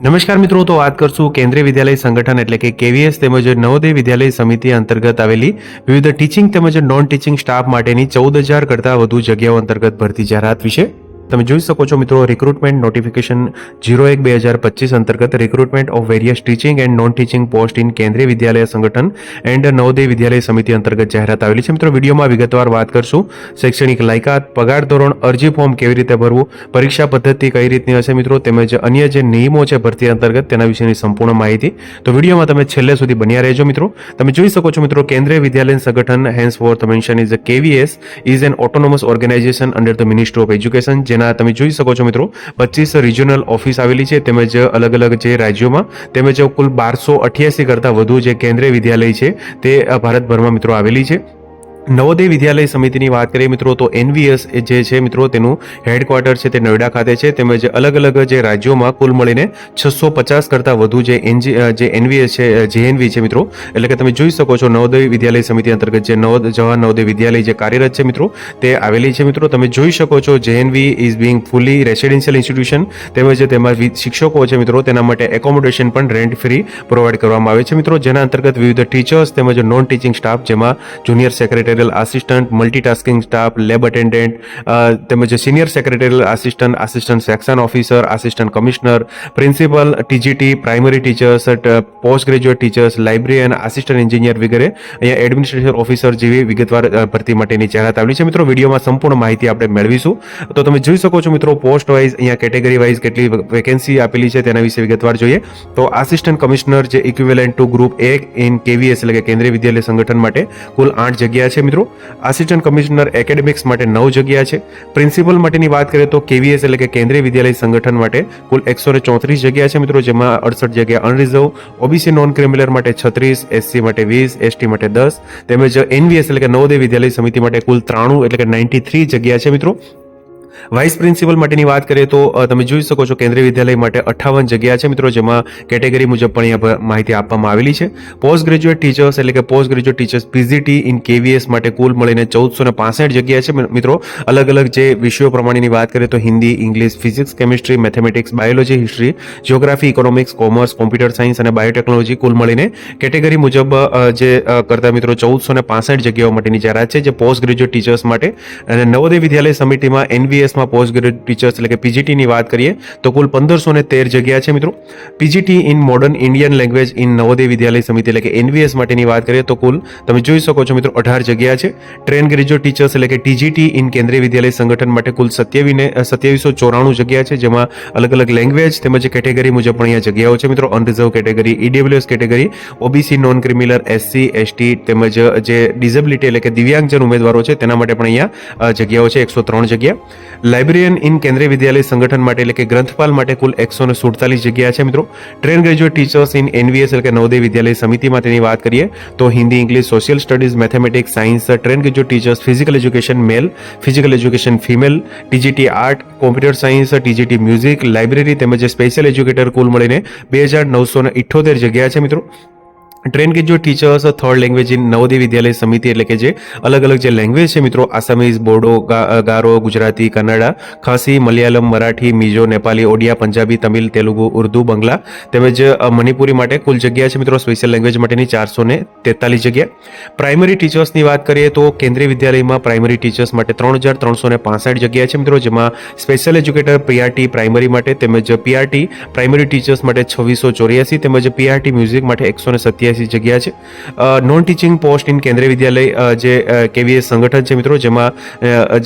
નમસ્કાર મિત્રો, તો વાત કરશું કેન્દ્રીય વિદ્યાલય સંગઠન એટલે કે કેવીએસ તેમજ નવોદય વિદ્યાલય સમિતિ અંતર્ગત આવેલી વિવિધ ટીચિંગ તેમજ નોન ટીચિંગ સ્ટાફ માટેની ચૌદ હજાર કરતાં વધુ જગ્યાઓ અંતર્ગત ભરતી જાહેરાત વિશે તમે જોઈ શકો છો મિત્રો રિક્રુટમેન્ટ નોટિફિકેશન જીરો એક બે હજાર પચીસ અંતર્ગત recruitment of various teaching and non teaching post in Kendriya Vidyalaya Sangathan and Navodaya Vidyalaya સમિતિ અંતર્ગત જાહેરાત આવેલી છે. મિત્રો, વિડીયોમાં વિગતવાર વાત કરશું. શૈક્ષણિક લાયકાત, પગાર ધોરણ, અરજી ફોર્મ કેવી રીતે ભરવું, પરીક્ષા પદ્ધતિ કઈ રીતની હશે મિત્રો, તેમજ અન્ય જે નિયમો છે ભરતી અંતર્ગત તેના વિશેની સંપૂર્ણ માહિતી તો વિડીયોમાં તમે છેલ્લે સુધી બન્યા રહેજો મિત્રો. તમે જોઈ શકો છો મિત્રો Kendriya Vidyalaya Sangathan henceforth mention is KVS is an autonomous organisation under the ministry of education જેના તમે જોઈ શકો છો મિત્રો, પચીસ રિજિયોનલ ઓફિસ આવેલી છે, તેમજ અલગ અલગ જે રાજ્યોમાં, તેમજ કુલ બારસો અઠ્યાસી કરતાં વધુ જે કેન્દ્રીય વિદ્યાલય છે, તે ભારતભરમાં મિત્રો આવેલી છે. નવોદય વિદ્યાલય સમિતિની વાત કરીએ મિત્રો, તો એનવીએસ જે છે મિત્રો, તેનું હેડક્વાર્ટર છે તે નોઈડા ખાતે છે. તેમજ અલગ અલગ જે રાજ્યોમાં કુલ મળીને છસો પચાસ કરતાં વધુ જે એનજી જે એનવીએસ છે જેએનવી છે મિત્રો. એટલે કે તમે જોઈ શકો છો નવોદય વિદ્યાલય સમિતિ અંતર્ગત જે નવ જવાહર નવોદય વિદ્યાલય જે કાર્યરત છે મિત્રો, તે આવેલી છે મિત્રો. તમે જોઈ શકો છો JNV is being fully residential institution તેમજ તેમાં શિક્ષકો છે મિત્રો, તેના માટે એકોમોડેશન પણ રેન્ટ ફ્રી પ્રોવાઈડ કરવામાં આવે છે મિત્રો. જેના અંતર્ગત વિવિધ ટીચર્સ તેમજ નોન ટીચિંગ સ્ટાફ જેમાં junior secretarial assistant multitasking staff lab attendant તેમજ senior secretarial assistant assistant section officer assistant commissioner principal TGT primary teachers post graduate teachers librarian assistant engineer વગેરે. અહીંયા એડમિનિસ્ટ્રેશન ઓફિસર જેવી વિગતવાર ભરતી માટેની જાહેરાત આવેલી છે. મિત્રો, વિડીયોમાં સંપૂર્ણ માહિતી આપણે મેળવીશું. તો તમે જોઈ શકો છો મિત્રો પોસ્ટ વાઇઝ અહીંયા કેટેગરી વાઇઝ કેટલી વેકેન્સી આપેલી છે તેના વિશે વિગતવાર જોઈએ. તો આસિસ્ટન્ટ કમિશનર જે ઇક્વિવેલન્ટ ટુ ગ્રુપ એક ઇન કેવીએસ એટલે કે કેન્દ્રીય વિદ્યાલય સંગઠન માટે કુલ આઠ જગ્યા છે. મિત્રો. આસિસ્ટન્ટ કમિશનર એકેડેમિક્સ માટે નવ જગ્યા છે. પ્રિન્સિપલ માટેની વાત કરીએ તો કેવીએસ એટલે કે કેન્દ્રીય વિદ્યાલય સંગઠન માટે કુલ એકસો ચોત્રીસ જગ્યા છે મિત્રો, જેમાં અડસઠ જગ્યા અનરિઝર્વ ઓબીસી નોન ક્રિમિનલ માટે છત્રીસ એસસી માટે વીસ એસટી માટે દસ, તેમજ એનવીએસ એટલે કે નવોદય વિદ્યાલય સમિતિ માટે કુલ ત્રાણું એટલે કે નાઇન્ટી થ્રી જગ્યા છે મિત્રો. વાઇસ પ્રિન્સિપલ માટેની વાત કરીએ તો તમે જોઈ શકો છો કેન્દ્રીય વિદ્યાલય માટે અઠ્ઠાવન જગ્યા છે મિત્રો, જેમાં કેટેગરી મુજબ પણ અહીંયા માહિતી આપવામાં આવેલી છે. પોસ્ટ ગ્રેજ્યુએટ ટીચર્સ એટલે કે post graduate teachers PGT in KVS માટે કુલ મળીને ચૌદસો ને જગ્યા છે મિત્રો. અલગ અલગ જે વિષયો પ્રમાણેની વાત કરીએ તો Hindi, English, physics, chemistry, mathematics, biology, history, geography, economics, commerce, computer science અને બાયોટેકનોલોજી કુલ મળીને કેટેગરી મુજબ જે કરતા મિત્રો ચૌદસો ને પાસઠ જગ્યાઓ માટેની જાહેરાત છે, જે પોસ્ટ ગ્રેજ્યુએટ ટીચર્સ માટે અને નવોદય વિદ્યાલય સમિતિમાં એનવીએસમાં પોસ્ટ ગ્રેજ્યુએટ ટીચર્સ એટલે કે પીજીટીની વાત કરીએ, તો કુલ પંદરસો ને તેર જગ્યા છે મિત્રો. PGT in modern Indian language in Navodaya Vidyalaya Samiti એટલે કે એનવીએસ માટેની વાત કરીએ, તો કુલ તમે જોઈ શકો છો મિત્રો અઢાર જગ્યા છે. ટ્રેન ગ્રેજ્યુએટ ટીચર્સ એટલે કે ટીજીટી ઇન કેન્દ્રીય વિદ્યાલય સંગઠન માટે કુલ સત્યાવીને સત્યાવીસો ચોરાણું જગ્યા છે, જેમાં અલગ અલગ લેંગ્વેજ તેમજ કેટેગરી મુજબ પણ અહીંયા જગ્યાઓ છે મિત્રો. Unreserve category EWS category OBC non criminal SC ST તેમજ જે ડિઝેબિલિટી એટલે કે દિવ્યાંગજન ઉમેદવારો છે, તેના માટે પણ અહીંયા જગ્યાઓ છે, એકસો ત્રણ જગ્યા. લાઇબ્રેરિયન ઇન કેન્દ્રીય વિદ્યાલય સંગઠન માટે એટલે કે ગ્રંથપાલ માટે કુલ એકસો ને સુડતાલીસ જગ્યા છે, મિત્રો. Train graduate teachers in NVS એટલે કે નવોદય વિદ્યાલય સમિતિમાં તેની વાત કરીએ, તો Hindi, English, social studies, mathematics, science, train graduate teachers, physical education, male, physical education, female, TGT art, computer science, TGT music, library તેમજ સ્પેશિયલ એજ્યુકેટર કુલ મળીને બે હજાર નવસો ને ઇઠ્ઠોતેર જગ્યા છે, મિત્રો. Train graduate teachers third language in Navodaya Vidyalaya Samiti એટલે કે જે અલગ અલગ જે લેંગ્વેજ છે મિત્રો આસામીઝ બોડો ગારો ગુજરાતી કન્નડા ખાસી, મલયાલમ, મરાઠી, મિઝો, નેપાલી, ઓડિયા, પંજાબી, તમિલ, તેલુગુ, ઉર્દુ, બંગલા તેમજ મણિપુરી માટે કુલ જગ્યા છે મિત્રો સ્પેશિયલ લેંગ્વેજ માટેની ચારસો ને તેતાલીસ જગ્યા. પ્રાઇમરી ટીચર્સની વાત કરીએ તો કેન્દ્રીય વિદ્યાલયમાં પ્રાઇમરી ટીચર્સ માટે ત્રણ હજાર ત્રણસો ને પાસઠ જગ્યા છે મિત્રો, જેમાં સ્પેશિયલ એજ્યુકેટર પીઆરટી પ્રાઇમરી માટે તેમજ પીઆરટી પ્રાઇમરી ટીચર્સ માટે છવ્વીસો ચોર્યાસી તેમજ પીઆરટી મ્યુઝિક માટે એકસો ને સત્યાસી એક્યાસી જગ્યા છે. Non teaching post in Kendriya વિદ્યાલય જે કેવીએસ સંગઠન છે મિત્રો, જેમાં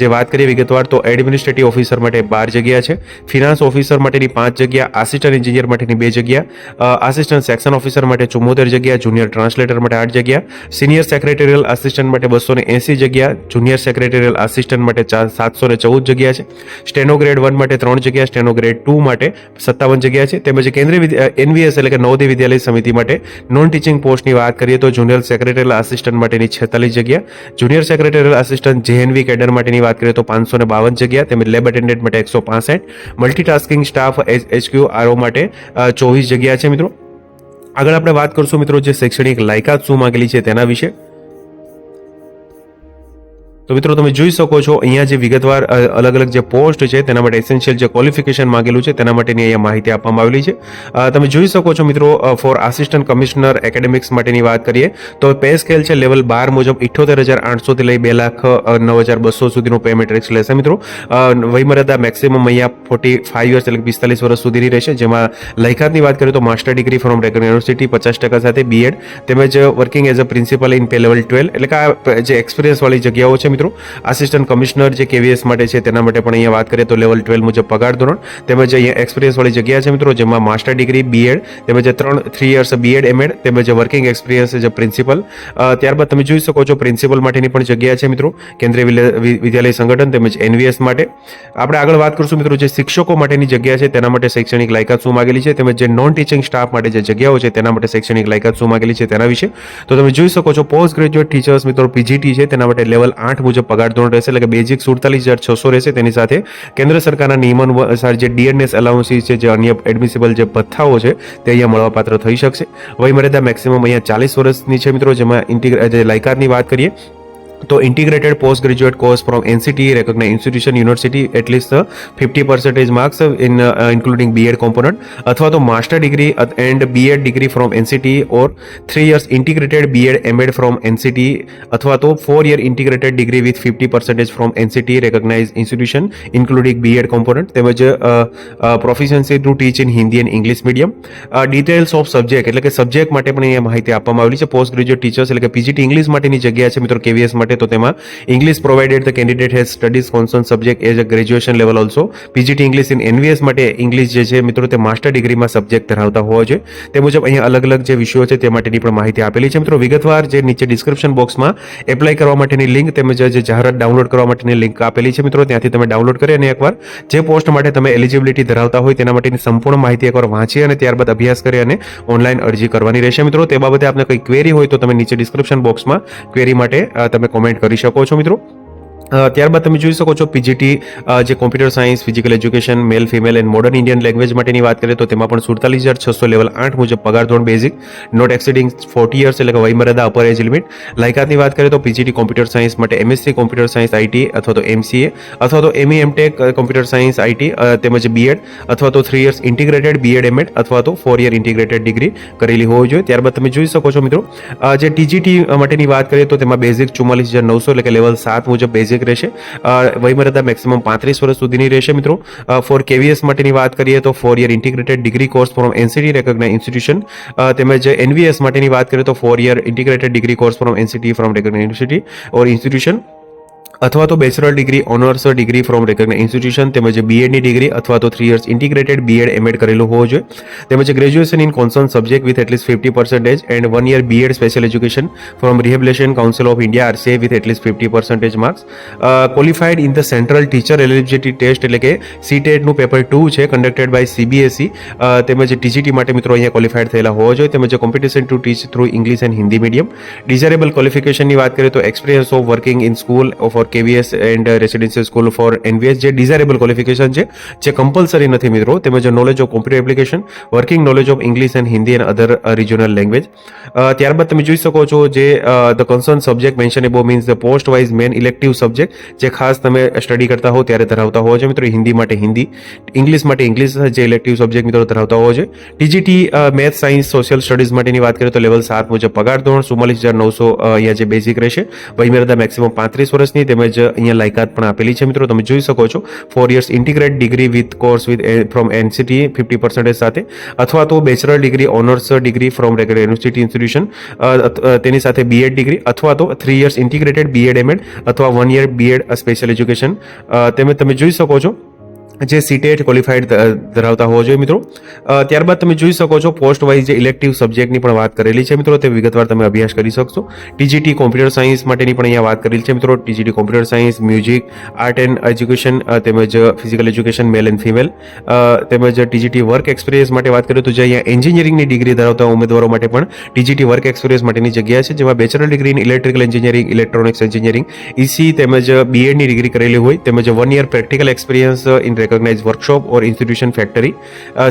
જે વાત કરીએ વિગતવાર, તો એડમિનિસ્ટ્રેટિવ ઓફિસર માટે બાર જગ્યા છે. ફિનાન્સ ઓફિસર માટેની પાંચ જગ્યા આસિસ્ટન્ટ એન્જિનિયર માટેની બે જગ્યા આસિસ્ટન્ટ સેક્શન ઓફિસર માટે ચુમ્મોતેર જગ્યા જુનિયર ટ્રાન્સલેટર માટે આઠ જગ્યા સિનિયર સેક્રેટરીયલ આસિસ્ટન્ટ માટે બસો ને એંસી જગ્યા જુનિયર સેક્રેટરીયલ આસિસ્ટન્ટ માટે સાતસો ને ચૌદ જગ્યા છે. સ્ટેનો ગ્રેડ વન માટે ત્રણ જગ્યા સ્ટેનો ગ્રેડ ટુ માટે સત્તાવન જગ્યા છે. તેમજ કેન્દ્રીય એનવીએસ એટલે કે નવોદય વિદ્યાલય સમિતિ માટે નોન ટીચિંગ પોસ્ટની વાત કરીએ તો જુનિયર સેક્રેટરીયલ આસિસ્ટન્ટ માટેની છેતાલીસ જગ્યા. Junior secretarial assistant JNV cadre માટેની વાત કરીએ તો પાંચસો ને બાવન જગ્યા, તેમજ લેબ એટેન્ડન્ટ માટે એકસો પાસઠ મલ્ટીટાસ્કિંગ સ્ટાફ એચક્યુ આરઓ માટે ચોવીસ જગ્યા છે મિત્રો. આગળ આપણે વાત કરશું મિત્રો જે શૈક્ષણિક લાયકાત શું માંગેલી છે તેના વિશે. તો મિત્રો તમે જોઈ શકો છો, અહીંયા જે વિગતવાર અલગ અલગ જે પોસ્ટ છે, તેના માટે એસેન્શિયલ જે ક્વોલિફિકેશન માંગેલું છે, તેના માટેની અહીંયા માહિતી આપવામાં આવેલી છે. તમે જોઈ શકો છો મિત્રો ફોર આસિસ્ટન્ટ કમિશનર એકેડેમિક્સ માટેની વાત કરીએ, તો પે સ્કેલ છે લેવલ બાર મુજબ ઇઠ્યોતેર હજાર આઠસોથી લઈ બે લાખ નવ હજાર બસો સુધીનું પેમેન્ટ રેક્સ લેશે મિત્રો. વયમર્યાદા મેક્સિમમ અહીંયા ફોર્ટી ફાઈવ યર્સ એટલે પિસ્તાલીસ વર્ષ સુધીની રહેશે, જેમાં લાયકાતની વાત કરીએ તો master degree from regular university પચાસ ટકા સાથે બીએડ તેમજ working as a principal in pay level twelve એટલે કે આ જે એક્સપિરિયન્સ વાળી જગ્યાઓ છે મિત્રો. આસિસ્ટન્ટ કમિશનર જે કેવીએસ માટે છે તેના માટે પણ અહીંયા વાત કરીએ તો લેવલ ટ્વેલ્વ મુજબ પગાર ધોરણ. તેમજ અહીંયા એક્સપિરિયન્સ વાળી જગ્યા છે મિત્રો, જેમાં માસ્ટર ડિગ્રી બીએડ તેમજ ત્રણ થ્રી યર્સ બીએડ એમએડ તેમજ વર્કિંગ એક્સપિરિયન્સ એઝ પ્રિન્સિપલ ત્યારબાદ તમે જોઈ શકો છો પ્રિન્સિપલ માટેની પણ જગ્યા છે મિત્રો, કેન્દ્રીય વિદ્યાલય સંગઠન તેમજ એનવીએસ માટે. આપણે આગળ વાત કરીશું મિત્રો જે શિક્ષકો માટેની જગ્યા છે તેના માટે શૈક્ષણિક લાયકાત શું માગેલી છે, તેમજ જે નોન ટીચિંગ સ્ટાફ માટે જે જગ્યાઓ છે તેના માટે શૈક્ષણિક લાયકાત શું માગેલી છે તેના વિશે. તો તમે જોઈ શકો છો પોસ્ટ ગ્રેજ્યુએટ ટીચર્સ મિત્રો પીજીટી છે, તેના માટે લેવલ આઠ મુજબ પગાર ધોરણ રહેશે, એટલે કે બેઝિક સુડતાલીસ હજાર છસો રહેશે. તેની સાથે કેન્દ્ર સરકારના નિયમન અનુસાર જે ડીએનએસ એલાઉન્સીસ છે, જે અન્ય એડમિસિબલ જે ભથ્થાઓ છે, તે અહીંયા મળવાપાત્ર થઈ શકશે. વયમર્યાદા મેક્સિમમ અહીંયા ચાલીસ વર્ષની છે મિત્રો, જેમાં ઇન્ટિગ્ર જે લાયકાતની વાત કરીએ તો integrated post graduate course from NCT recognise institution university at least fifty percentage marks in including BEd component અથવા તો master degree and BEd degree from NCT or three years integrated BEd MEd from NCT અથવા તો four year integrated degree with fifty percentage from NCT recognise institution including BEd component તેમજ proficiency to teach in Hindi and English medium details of subject એટલે કે subject માટે પણ અહીંયા માહિતી આપવામાં આવેલી છે પોસ્ટ ગ્રેજ્યુએટ ટીચર્સ એટલે કે પીજીટી ઇંગ્લિશ માટેની જગ્યા છે મિત્રો કેવીએસ માટે તો તેમાં English provided the candidate has studies concern subject as a graduation level also PGT English in NVS માટે ઇંગ્લિશ જે છે, મિત્રો, તે માસ્ટર ડિગ્રીમાં સબ્જેક્ટ ધરાવતા હોવા જોઈએ. તે મુજબ અહીંયા અલગ અલગ જે વિષયો છે તે માટેની પણ માહિતી આપેલી છે. મિત્રો, વિગતવાર જે નીચે ડિસ્ક્રિપ્શન બોક્સમાં એપ્લાય કરવા માટેની લિંક તેમજ જે જાહેરાત ડાઉનલોડ કરવા માટેની લિંક આપેલી છે, મિત્રો, ત્યાંથી તમે ડાઉનલોડ કરી અને એકવાર જે પોસ્ટ માટે તમે એલિજિબિલિટી ધરાવતા હોય તેના માટેની સંપૂર્ણ માહિતી એકવાર વાંચી અને ત્યારબાદ અભ્યાસ કરી અને ઓનલાઈન અરજી કરવાની રહેશે. મિત્રો, તે બાબતે આપને કઈ ક્વેરી હોય તો તમે નીચે ડિસ્ક્રિપ્શન બોક્સમાં ક્વેરી માટે તમે કોમેન્ટ કરી શકો છો મિત્રો? ત્યારબાદ તમે જોઈ શકો છો પીજીટી જે computer science physical education male female and modern Indian language માટેની વાત કરીએ તો તેમાં પણ સુડતાલીસ હજાર છસો લેવલ આઠ મુજબ પગાર ધોરણ basic not exceeding forty years એટલે કે વયમર્યાદા અપર એજ લિમિટ લાયકાતની વાત કરીએ તો પીજીટી કોમ્પ્યુટર સાયન્સ માટે એમએસસી કોમ્પ્યુટર સાયન્સ આઈટી અથવા તો એમસીએ અથવા તો ME MTech computer science IT તેમજ બીએડ અથવા તો three years integrated BEd MEd અથવા તો ફોર યર ઇન્ટિગ્રેટેડ ડિગ્રી કરેલી હોવી જોઈએ. ત્યારબાદ તમે જોઈ શકો છો મિત્રો જે ટીજીટી માટેની વાત કરીએ તો તેમાં બેઝિક ચુમ્માલીસ હજાર નવસો એટલે કે લેવલ સાત મુજબ બેઝિક રહેશે. અ, વયમર્યાદા મેક્સિમમ પાંત્રીસ વર્ષ સુધીની રહેશે મિત્રો. ફોર કેવીએસ માટેની વાત કરીએ તો four year integrated degree course from NCT recognise institution તેમજ એનવીએસ માટેની વાત કરીએ તો four year integrated degree course from NCT from recognise university or institution અથવા તો bachelor degree honours degree from recognise institution તેમજ બીએડની ડિગ્રી અથવા તો three years integrated BEd MEd કરેલું હોવું જોઈએ. તેમજ graduation in concern subject with at least fifty percentage and one year BEd special education from rehabilitation council of India RCA with at least fifty percentage marks qualified in the central teacher eligibility test એટલે કે સીટેટનું paper two છે conducted by CBSE તેમજ TGT માટે મિત્રો અહીંયા qualified થયેલા હોવા જોઈએ. તેમજ competition to teach through English and Hindi medium desirable ક્વોલિફિકેશનની વાત કરીએ તો experience of working in school for KVS and residential school for NVS જે ડિઝાયરેબલ ક્વોલિફિકેશન છે, જે કમ્પલસરી નથી મિત્રો. તેમજ knowledge of computer application working knowledge of English and Hindi and other regional language ત્યારબાદ તમે જોઈ શકો છો જે the concern subject mention above means the post wise main elective subject જે ખાસ તમે સ્ટડી કરતા હો ત્યારે ધરાવતા હોવા છે મિત્રો. હિન્દી માટે હિન્દી ઇંગ્લિશ માટે ઇંગ્લિશ જે ઇલેક્ટિવ સબ્જેક્ટ મિત્રો ધરાવતા હોય છે TGT math science social studies માટેની વાત કરીએ તો લેવલ સાત મુજબ પગાર ધોરણ, ચુમ્માલીસ હજાર નવસો અહીંયા જે બેઝિક રહેશે. વયમર્યાદા મેક્સિમમ પાંત્રીસ વર્ષની તેમજ અહીંયા લાયકાત પણ આપેલી છે. મિત્રો, તમે જોઈ શકો છો four years integrate degree with course with from NCT fifty percentage સાથે, અથવા તો bachelor degree honours degree from regular university institution તેની સાથે બીએડ ડિગ્રી અથવા તો three years integrated BEd MEd અથવા one year BEd special education તેમજ તમે જોઈ શકો છો જે સીટેટ ક્વોલિફાઈડ ધરાવતા હોવો જોઈએ મિત્રો. અ, ત્યારબાદ તમે જોઈ શકો છો પોસ્ટ વાઇઝ જે ઇલેક્ટિવ સબ્જેક્ટની પણ વાત કરેલી છે મિત્રો તે વિગતવાર તમે અભ્યાસ કરી શકશો. ટીજીટી કોમ્પ્યુટર સાયન્સ માટેની પણ અહીંયા વાત કરેલી છે મિત્રો. TGT computer science music art and education uh, તેમજ physical education male and female તેમજ ટીજીટી વર્ક એક્સપિરિયન્સ માટે વાત કરીએ તો જે અહીંયા એન્જિનિયરિંગની ડિગ્રી ધરાવતા ઉમેદવારો માટે પણ ટીજીટી વર્ક એક્સપિરિયન્સ માટેની જગ્યા છે જેમાં bachelor degree in electrical engineering electronics engineering EC તેમજ બીએડની ડિગ્રી કરેલી હોય. તેમજ one year practical experience in recognise workshop or institution factory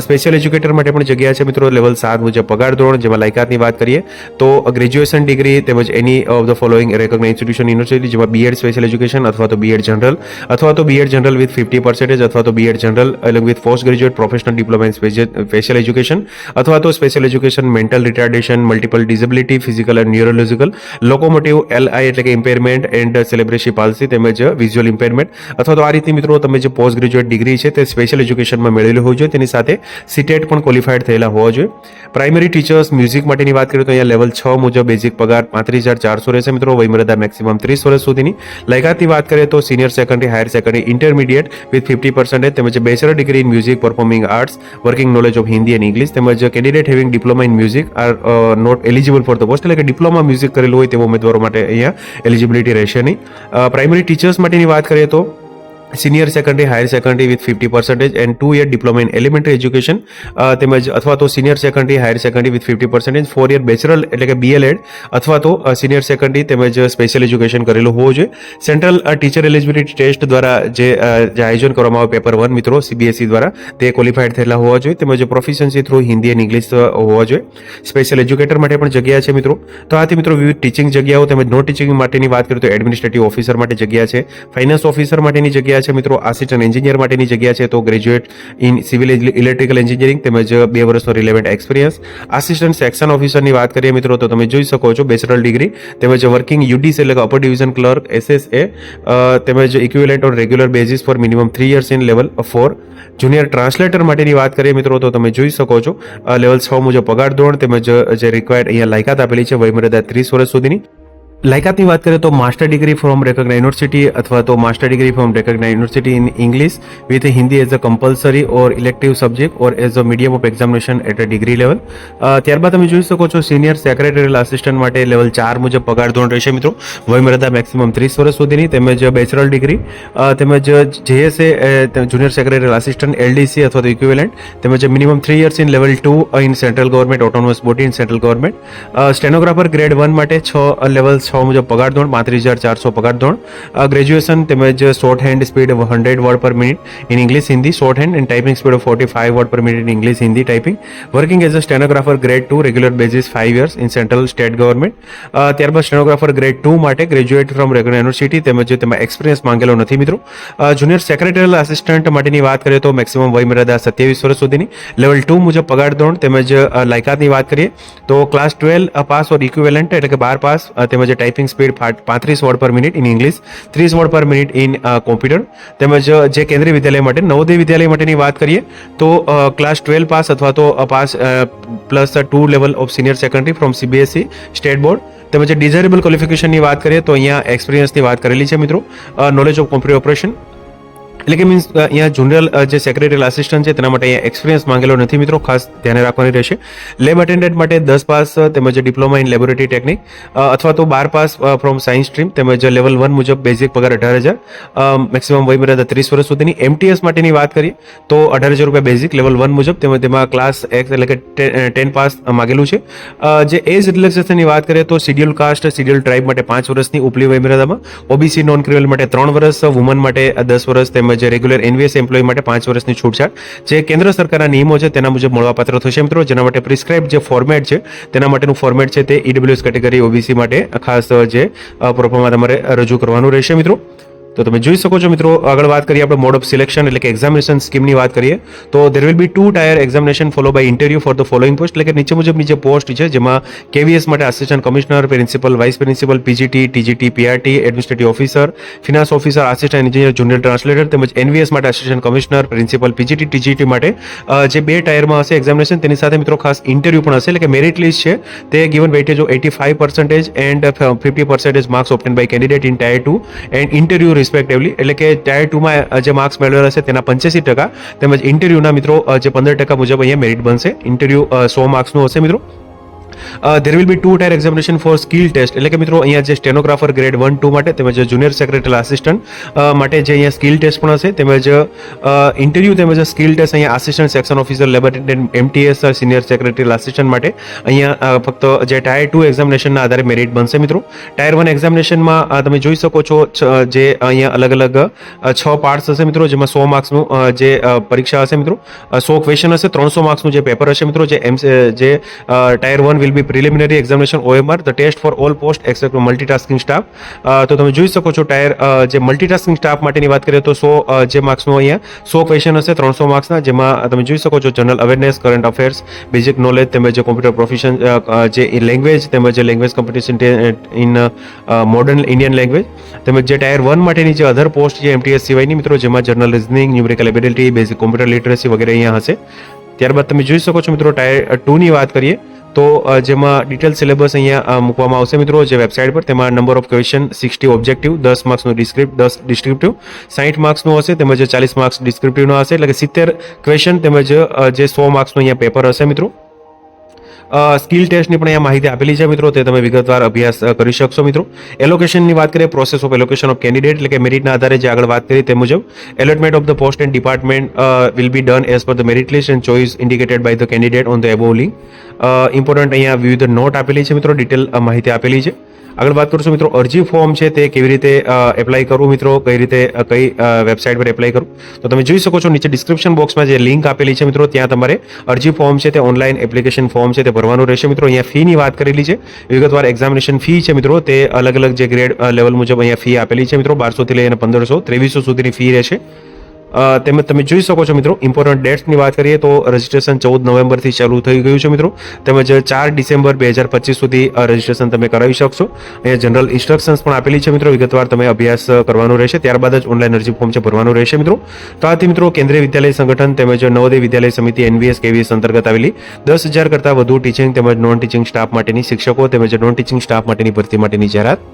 special educator માટે પણ જગ્યા છે મિત્રો લેવલ સાત મુજબ પગાર ધોરણ, જેમાં લાયકાતની વાત કરીએ, તો ગ્રેજ્યુએશન ડિગ્રી તેમજ any of the following recognise institution university જેમાં બીએડ સ્પેશિયલ એજ્યુકેશન અથવા તો બીએડ જનરલ અથવા તો BEd general with fifty percentage અથવા તો બીએડ જનરલ અલગ with post graduate professional diploma in special education અથવા તો special education mental retardation multiple disability physical and neurological locomotive LI એટલે કે ઇમ્પેરમેન્ટ એન્ડ સેલિબ્રેશી પાલસી તેમજ વિઝ્યુઅલ ઇમ્પેરમેન્ટ અથવા તો આ રીતે મિત્રો તમે જે પોસ્ટ ગ્રેજ્યુએટ ડિગ્રી છે તે સ્પેશિયલ એજ્યુકેશનમાં મેળવેલી હોવી જોઈએ. તેની સાથે સીટેટ પણ ક્વોલિફાઈડ થયેલા હોવા જોઈએ. પ્રાઇમરી ટીચર્સ મ્યુઝિક માટેની વાત કરીએ તો અહીંયા લેવલ છ મુજબ બેઝિક પગાર પાંત્રીસ હજાર ચારસો રહેશે. મિત્રો, વયમર્યાદા મેક્સિમમ ત્રીસ વર્ષ સુધીની. લાયકાતની વાત કરીએ તો senior secondary, higher secondary, intermediate with fifty percentage તેમજ bachelor degree in music, performing arts, working knowledge of Hindi and English તેમજ candidate having diploma in music are not eligible for the post એટલે કે diploma music કરેલું હોય તેવા ઉમેદવારો માટે અહીંયા એલિજિબિલિટી રહેશે નહીં. પ્રાઇમરી ટીચર્સ માટેની વાત કરીએ તો senior secondary higher secondary with fifty percentage and two year diploma in elementary education તેમજ અથવા તો senior secondary higher secondary with fifty percentage four year bachelor એટલે કે બીએલએડ અથવા તો સિનિયર સેકન્ડરી તેમજ સ્પેશિયલ એજ્યુકેશન કરેલું હોવું જોઈએ. સેન્ટ્રલ ટીચર એલિજિબિલિટી ટેસ્ટ દ્વારા જે આયોજન કરવામાં આવે પેપર વન મિત્રો સીબીએસઈ દ્વારા, તે ક્વોલિફાઈડ થયેલા હોવા જોઈએ. તેમજ પ્રોફિશન્સી થ્રુ હિન્દી અને ઇંગ્લિશ હોવા જોઈએ. સ્પેશિયલ એજ્યુકેટર માટે પણ જગ્યા છે મિત્રો. તો આથી મિત્રો વિવિધ ટીચિંગ જગ્યાઓ તેમજ નો ટીચિંગ માટેની વાત કરીએ તો એડમિનિસ્ટ્રેટિવ ઓફિસર માટે જગ્યા છે. ફાઇનાન્સ ઓફિસર માટેની જગ્યા છે મિત્રો. આસિસ્ટન્ટ એન્જિનિયર માટેની જગ્યા છે. તો graduate in civil electrical engineering તેમજ બે વર્ષનો રિલેવન્ટ એક્સપિરિયન્સ આસિસ્ટન્ટ સેક્શન ઓફિસરની વાત કરીએ મિત્રો, તો તમે જોઈ શકો છો બેચલર ડિગ્રી તેમજ વર્કિંગ યુડીસ એટલે કે અપર ડિવિઝન ક્લર્ક એસએસએ તેમજ equivalent on regular basis for minimum three years in level four junior translator માટેની વાત કરીએ મિત્રો, તો તમે જોઈ શકો છો લેવલ છ મુજબ પગાર ધોરણ તેમજ જે રિક્વાયર્ડ અહીંયા લાયકાત આપેલી છે વયમર્યાદા ત્રીસ વર્ષ સુધીની. લાયકાતની વાત કરીએ તો master degree from recognise university અથવા તો master degree from recognise university in English with Hindi as a compulsory or elective subject or as a medium of examination at a degree level. ત્યારબાદ તમે જોઈ શકો છો સિનિયર સેક્રેટરીયલ આસિસ્ટન્ટ માટે level ચાર મુજબ પગાર ધોરણ રહેશે મિત્રો. વયમર્યાદા મેક્સિમમ ત્રીસ વર્ષ સુધીની, તેમજ બેચરલ ડિગ્રી તેમજ JSA junior secretarial assistant, LDC અથવા તો ઇક્વિવેલન્ટ, તેમજ minimum three years in level two in central government, autonomous body in central government. Stenographer grade one માટે છ લેવલ છ મુજબ પગાર ધોરણ પાંત્રીસ હજાર ચારસો પગાર ધોરણ ગ્રેજ્યુએશન તેમજ short hand speed hundred word per minute in English Hindi short hand and typing speed of forty five word per minute in English Hindi typing working as a stenographer grade two regular basis five years in central state government ત્યારબાદ stenographer grade two માટે graduate from regular university તેમજ તેમાં experience માંગેલો નથી મિત્રો. Junior secretarial assistant માટેની વાત કરીએ તો મેક્સિમમ વયમર્યાદા સત્યાવીસ વર્ષ સુધીની. લેવલ ટુ મુજબ પગાર ધોરણ તેમજ અ, લાયકાતની વાત કરીએ તો class twelve pass or equivalent એટલે કે બાર પાસ અ, ટાઈપિંગ સ્પીડ પાંત્રીસ word per minute in English ત્રીસ word per minute in computer તેમજ જે કેન્દ્રીય વિદ્યાલય માટે, નવોદય વિદ્યાલય માટેની વાત કરીએ, તો ક્લાસ ટ્વેલ્વ પાસ અથવા તો pass plus two level of senior secondary from CBSC state board તેમજ ડિઝાયરેબલ ક્વોલિફિકેશનની વાત કરીએ, તો અહીંયા એક્સપિરિયન્સની વાત કરેલી છે મિત્રો. નોલેજ ઓફ કોમ્પ્યુટર ઓપરેશન એટલે કે મીન્સ અહીંયા જનરલ જે સેક્રેટરીયલ આસિસ્ટન્ટ છે, તેના માટે અહીંયા એક્સપિરિયન્સ માંગેલો નથી મિત્રો, ખાસ ધ્યાને રાખવાની રહેશે. લેબ અટેન્ડન્ટ માટે દસ પાસ તેમજ ડિપ્લોમા ઇન લેબોરેટરી ટેકનિક અથવા તો બાર પાસ ફ્રોમ સાયન્સ સ્ટ્રીમ તેમજ લેવલ વન મુજબ બેઝિક પગાર અઢાર હજાર. મેક્સિમમ વયમર્યાદા ત્રીસ વર્ષ સુધીની. એમટીએસ માટેની વાત કરીએ, તો અઢાર હજાર રૂપિયા બેઝિક લેવલ વન મુજબ તેમજ તેમાં ક્લાસ એક્સ એટલે કે ટેન પાસ માગેલું છે. જે એજ રિલેક્સેશનની વાત કરીએ, તો શિડ્યુલ કાસ્ટ શિડ્યુલ ટ્રાઇબ માટે પાંચ વર્ષની ઉપલી વયમર્યાદામાં ઓબીસી નોન ક્રિમિનલ માટે ત્રણ વર્ષ વુમન માટે દસ વર્ષ તેમજ રેગ્યુલર એનવીએસ એમ્પ્લોય માટે પાંચ વર્ષની છૂટછાટ. જે કેન્દ્ર સરકારના નિયમો છે, તેના મુજબ મળવાપાત્ર થશે મિત્રો. જેના માટે પ્રિસ્ક્રાઇબ જે ફોર્મેટ છે, તેના માટેનું ફોર્મેટ છે તે ઈડબ્લ્યુએસ કેટેગરી ઓબીસી માટે ખાસ જે પ્રોફોર્મા તમારે રજૂ કરવાનું રહેશે મિત્રો. તો તમે જોઈ શકો છો મિત્રો આગળ વાત કરીએ આપણે મોડ ઓફ સિલેક્શન એટલે કે એક્ઝામિનેશન સ્કીમની વાત કરીએ. તો there will be two tier examination follow by interview for the following post એટલે કે નીચે મુજબની જે પોસ્ટ છે જેમાં કેવીએસ માટે assistant commissioner principal vice principal PGT TGT PRT administrative officer finance officer assistant engineer junior translator તેમજ NVS માટે assistant commissioner principal PGT TGT માટે અ, જે બે ટાયરમાં હશે એક્ઝામિનેશન તેની સાથે મિત્રો ખાસ ઇન્ટરવ્યુ પણ હશે એટલે કે મેરિટ લિસ્ટ છે તે given weightage of eighty five percentage and fifty percentage marks obtain by candidate in tier two and interview respectively એટલે કે ટાયર ટુમાં જે માર્ક્સ મેળવેલા હશે તેના પંચ્યાસી ટકા. તેમજ ઇન્ટરવ્યુના મિત્રો જે પંદર ટકા મુજબ અહીંયા મેરિટ બનશે. ઇન્ટરવ્યુ સો માર્ક્સનું હશે મિત્રો. There will be two tier examination for skill test એટલે કે મિત્રો, અહીંયા જે સ્ટેનોગ્રાફર ગ્રેડ વન ટુ માટે તેમજ જુનિયર સેક્રેટરી આસિસ્ટન્ટ માટે જે અહીંયા સ્કિલ ટેસ્ટ પણ હશે, તેમજ ઇન્ટરવ્યુ તેમજ સ્કિલ ટેસ્ટ અહીંયા assistant section officer labour MTS senior secretary assistant માટે અહીંયા ફક્ત જે ટાયર ટુ એક્ઝામિનેશનના આધારે મેરિટ બનશે મિત્રો. ટાયર વન એક્ઝામિનેશનમાં તમે જોઈ શકો છો જે અહીંયા અલગ અલગ છ પાર્ટ્સ હશે મિત્રો, જેમાં સો માર્ક્સનું જે પરીક્ષા હશે મિત્રો. સો ક્વેશ્ચન હશે, ત્રણસો માર્ક્સનું જે પેપર હશે મિત્રો, જે એમ જે tier one will be preliminary examination OMR the test for all post except multitasking staff તો તમે જોઈ શકો છો ટાયર જે મલ્ટીટાસ્કિંગ સ્ટાફ માટેની વાત કરીએ તો સો જે માર્ક્સનું અહીંયા, સો ક્વેશ્ચન હશે, ત્રણસો માર્ક્સના જેમાં તમે જોઈ શકો છો general awareness current affairs basic knowledge તેમજ કોમ્પ્યુટર પ્રોફેશન જે લેંગ્વેજ તેમજ language competition in modern Indian language તેમજ જે ટાયર વન માટેની જે અધર પોસ્ટ છે એમટીએસ સિવાયની મિત્રો, જેમાં general reasoning numerical ability basic computer literacy વગેરે અહીંયા હશે. ત્યારબાદ તમે જોઈ શકો છો મિત્રો ટાયર ટુની વાત કરીએ. તો જેમાં ડિટેલ સિલેબસ અહીંયા મૂકવામાં આવશે મિત્રો, જે વેબસાઇટ પર. તેમાં number of question sixty objective દસ માર્ક્સનું ડિસ્ક્રિપ્ટ દસ ડિસ્ક્રિપ્ટિવ સાઠ માર્ક્સનું હશે, તેમજ ચાલીસ માર્ક્સ ડિસ્ક્રિપ્ટિવનો હશે. એટલે કે સિત્તેર ક્વેશ્ચન તેમજ જે સો માર્ક્સનું અહીંયા પેપર હશે મિત્રો. સ્કિલ ટેસ્ટની પણ અહીંયા માહિતી આપેલી છે મિત્રો, તે તમે વિગતવાર અભ્યાસ કરી શકશો મિત્રો. એલોકેશનની વાત કરીએ process of allocation of candidate એટલે કે મેરિટના આધારે જે આગળ વાત કરી તે મુજબ allotment of the post and department will be done as per the merit list and choice indicated by the candidate on the above link important અહીંયા વિવિધ નોટ આપેલી છે મિત્રો ડિટેલ માહિતી આપેલી છે. આગળ વાત કરશું મિત્રો, અરજી ફોર્મ છે તે કેવી રીતે એપ્લાય કરવું મિત્રો, કઈ રીતે કઈ વેબસાઇટ પર એપ્લાય કરવું? તો તમે જોઈ શકો છો નીચે ડિસ્ક્રિપ્શન બોક્સમાં જે લિંક આપેલી છે મિત્રો, ત્યાં તમારે અરજી ફોર્મ છે તે ઓનલાઈન એપ્લિકેશન ફોર્મ છે તે ભરવાનું રહેશે મિત્રો. અહીંયા ફીની વાત કરેલી છે. વિગતવાર એક્ઝામિનેશન ફી છે મિત્રો, તે અલગ અલગ જે ગ્રેડ લેવલ મુજબ અહીંયા ફી આપેલી છે મિત્રો, બારસોથી લઈને પંદરસો, ત્રેવીસો સુધીની ફી રહેશે. તેમજ તમે જોઈ શકો છો મિત્રો ઇમ્પોર્ટન્ટ ડેટ્સની વાત કરીએ તો રજિસ્ટ્રેશન ચૌદ નવેમ્બરથી ચાલુ થઈ ગયું છે મિત્રો. તેમજ ચાર ડિસેમ્બર બે હજાર પચીસ સુધી રજિસ્ટ્રેશન તમે કરાવી શકશો. અહીંયા જનરલ ઇન્સ્ટ્રક્શન્સ પણ આપેલી છે મિત્રો. વિગતવાર તમે અભ્યાસ કરવાનો રહેશે. ત્યારબાદ જ ઓનલાઈન અરજી ફોર્મ છે ભરવાનું રહેશે મિત્રો. તો આથી મિત્રો, કેન્દ્રીય વિદ્યાલય સંગઠન તેમજ નવોદય વિદ્યાલય સમિતિ એનવીએસ કેવીએસ અંતર્ગત આવેલી દસ હજાર કરતાં વધુ ટીચિંગ તેમજ નોન ટીચિંગ સ્ટાફ માટેની શિક્ષકો તેમજ નોન ટીચિંગ સ્ટાફ માટેની ભરતી માટેની જાહેરાત